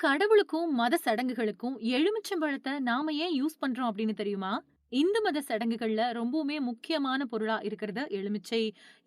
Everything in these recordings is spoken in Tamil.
கடவுளுக்கும், மத சடங்குகளுக்கும் எலுமிச்சம்பழத்தை நாம ஏன் யூஸ் பண்றோம் அப்படின்னு தெரியுமா? இந்து மத சடங்குகள்ல ரொம்பவுமே முக்கியமான பொருளா இருக்கிறது எலுமிச்சை.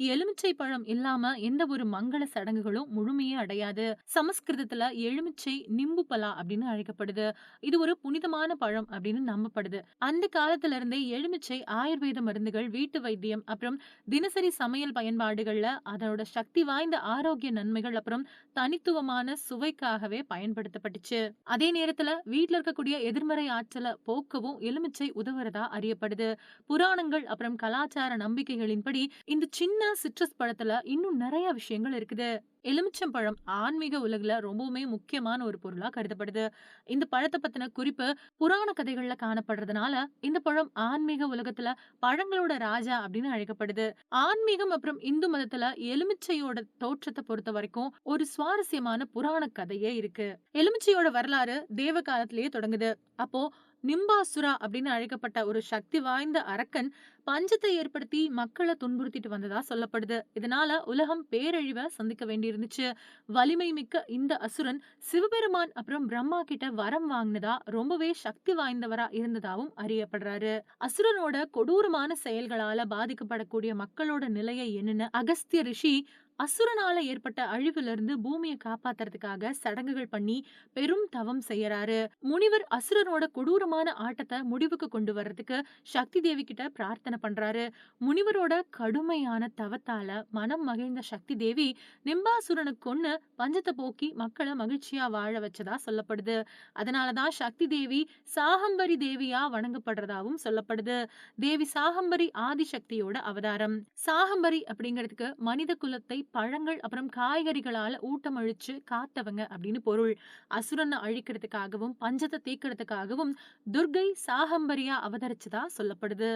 எலுமிச்சை பழம் இல்லாம எந்த ஒரு மங்கள சடங்குகளும் முழுமையே அடையாது. சமஸ்கிருதத்துல எலுமிச்சை நிம்பு பலா அப்படின்னு அழைக்கப்படுது. இது ஒரு புனிதமான பழம் அப்படின்னு நம்பப்படுது. அந்த காலத்துல இருந்தே எலுமிச்சை ஆயுர்வேத மருந்துகள், வீட்டு வைத்தியம், அப்புறம் தினசரி சமையல் பயன்பாடுகள்ல அதோட சக்தி வாய்ந்த ஆரோக்கிய நன்மைகள், அப்புறம் தனித்துவமான சுவைக்காகவே பயன்படுத்தப்பட்டுச்சு. அதே நேரத்துல வீட்டுல இருக்கக்கூடிய எதிர்மறை ஆற்றலை போக்கவும் எலுமிச்சை உதவுறதா அறியப்படுது. புராணங்கள் அப்புறம் கலாச்சார நம்பிக்கைகளின்படி இந்த சின்ன சிட்ரஸ் பழத்துல இன்னும் நிறைய விஷயங்கள் இருக்குது. எலுமிச்சம்பழம் ஆன்மீக உலகில் ரொம்பவுமே முக்கியமான ஒரு பொருளா கருதப்படுது. இந்த பழத்த பற்றின குறிப்பு புராண கதைகளில் காணப்படுறதுனால, இந்த பழம் ஆன்மீக உலகத்தில் பழங்களோட ராஜா அப்படின்னு அழைக்கப்படுது. ஆன்மீகம் அப்புறம் இந்து மதத்தில் எலுமிச்சையோட தோற்றத்தை பொறுத்த வரைக்கும் ஒரு சுவாரஸ்யமான புராண கதையே இருக்கு. எலுமிச்சையோட வரலாறு தேவ காலத்திலேயே தொடங்குது. அப்போ நிம்பாசுரா அப்படின்னு அழைக்கப்பட்ட ஒரு சக்தி வாய்ந்த அரக்கன் பஞ்சத்தை ஏற்படுத்தி மக்களை துன்புறுத்திட்டு வந்ததா சொல்லப்படுது. இதனால உலகம் பேரழிவ சந்திக்க இருந்துச்சு வலிமை மிக்க இந்த அசுரன் சிவபெருமான் அப்புறம் பிரம்மா கிட்ட வரம் வாங்கினதா ரொம்பவே சக்தி வாய்ந்தவரா இருந்ததாவும் அறியப்படுறாரு. அசுரனோட கொடூரமான செயல்களால பாதிக்கப்படக்கூடிய மக்களோட நிலையை என்னன்னு அகஸ்திய ரிஷி அசுரனால ஏற்பட்ட அழிவிலிருந்து பூமியை காப்பாத்துறதுக்காக சடங்குகள் பண்ணி பெரும் தவம் செய்யறாரு. முனிவர் அசுரனோட கொடூரமான ஆட்டத்தை முடிவுக்கு கொண்டு வர்றதுக்கு சக்தி தேவி கிட்ட பிரார்த்தனை பண்றாரு. முனிவரோட கடுமையான தவத்தால மனம் மகிழ்ந்த சக்தி தேவி நிம்பாசுரனை கொன்னு பஞ்சத்தை போக்கி மக்களை மகிழ்ச்சியா வாழ வச்சதா சொல்லப்படுது. அதனாலதான் சக்தி தேவி சாகம்பரி தேவியா வணங்கப்படுறதாவும் சொல்லப்படுது. தேவி சாகம்பரி ஆதிசக்தியோட அவதாரம். சாகம்பரி அப்படிங்கிறதுக்கு மனித குலத்தை பழங்கள் அப்புறம் காய்கறிகளால அழிச்சு காத்தவங்க அப்படின்னு பொருள். அசுரனை அழிக்கிறதுக்காகவும், பஞ்சத்தை தீக்கிறதுக்காகவும் துர்க்கை சாகம்பரியா அவதரிச்சதா சொல்லப்படுது.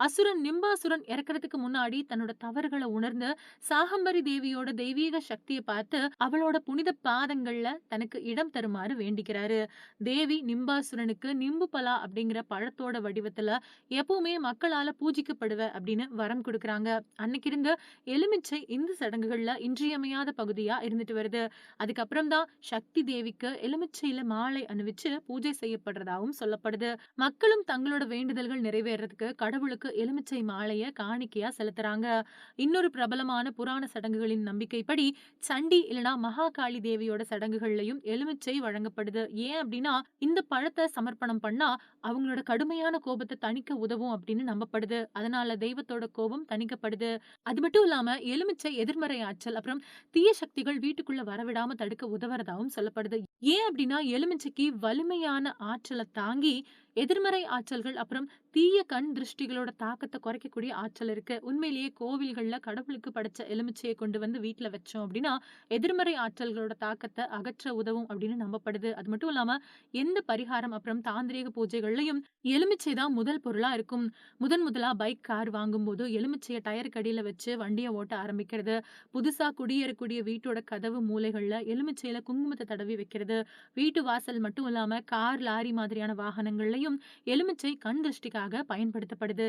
அசுரன் நிம்பாசுரன் இறக்கிறதுக்கு முன்னாடி தன்னோட தவறுகளை உணர்ந்து சாகம்பரி தேவியோட தெய்வீக சக்தியை பார்த்து அவளோட புனித பாதங்கள்ல தனக்கு இடம் தருமாறு வேண்டிக்கிறாரு. தேவி நிம்பாசுரனுக்கு நிம்பு பலா அப்படிங்கிற பழத்தோட வடிவத்துல எப்பவுமே மக்களால பூஜிக்கப்படுவ அப்படின்னு வரம் குடுக்குறாங்க. அன்னைக்கிருந்து எலுமிச்சை இந்து சடங்குகள்ல இன்றியமையாத பகுதியா இருந்துட்டு வருது. அதுக்கப்புறம் தான் சக்தி தேவிக்கு எலுமிச்சையில மாலை அணிவிச்சு பூஜை செய்யப்படுறதாவும் சொல்லப்படுது. மக்களும் தங்களோட வேண்டுதல்கள் நிறைவேறதுக்கு கடவுளுக்கு எலுமிச்சை மாலையை காணிக்கையா செலுத்துறாங்க. இன்னொரு பிரபலமான புராண சடங்குகளின் நம்பிக்கைப்படி சண்டி இல்லனா மகாகாளி தேவியோட சடங்குகள்லையும் எலுமிச்சை வழங்கப்படுது. ஏன் அப்படின்னா இந்த பழத்தை சமர்ப்பணம் பண்ணா அவங்களோட கடுமையான கோபத்தை தணிக்க உதவும் அப்படின்னு நம்பப்படுது. அதனால தெய்வத்தோட கோபம் தணிக்கப்படுது. அது மட்டும் இல்லாம எலுமிச்சை எதிர்மறை ஆற்றல் அப்புறம் தீய சக்திகள் வீட்டுக்குள்ள வரவிடாம தடுக்க உதவுறதாகவும் சொல்லப்படுது. ஏன் அப்படின்னா எலுமிச்சைக்கு வலிமையான ஆற்றலை தாங்கி எதிர்மறை ஆற்றல்கள் அப்புறம் தீய கண் திருஷ்டிகளோட தாக்கத்தை குறைக்கக்கூடிய ஆற்றல் இருக்கு. உண்மையிலேயே கோவில்கள்ல கடவுளுக்கு படைச்ச எலுமிச்சையை கொண்டு வந்து வீட்டில் வச்சோம் அப்படின்னா எதிர்மறை ஆற்றல்களோட தாக்கத்தை அகற்ற உதவும் அப்படின்னு நம்பப்படுது. அது மட்டும் இல்லாம எந்த பரிகாரம் அப்புறம் தாந்திரீக பூஜைகள்லையும் எலுமிச்சை தான் முதல் பொருளா இருக்கும். முதன் முதலா பைக், கார் வாங்கும்போது எலுமிச்சையை டயருக்கு அடியில வச்சு வண்டியை ஓட்ட ஆரம்பிக்கிறது. புதுசா குடியேறக்கூடிய வீட்டோட கதவு மூலைகள்ல எலுமிச்சையில குங்குமத்தை தடவி வைக்கிறது. வீட்டு வாசல் மட்டும் இல்லாம கார், லாரி மாதிரியான வாகனங்கள்லயும் எலுமிச்சை கண் திருஷ்டிக்காக பயன்படுத்தப்படுது.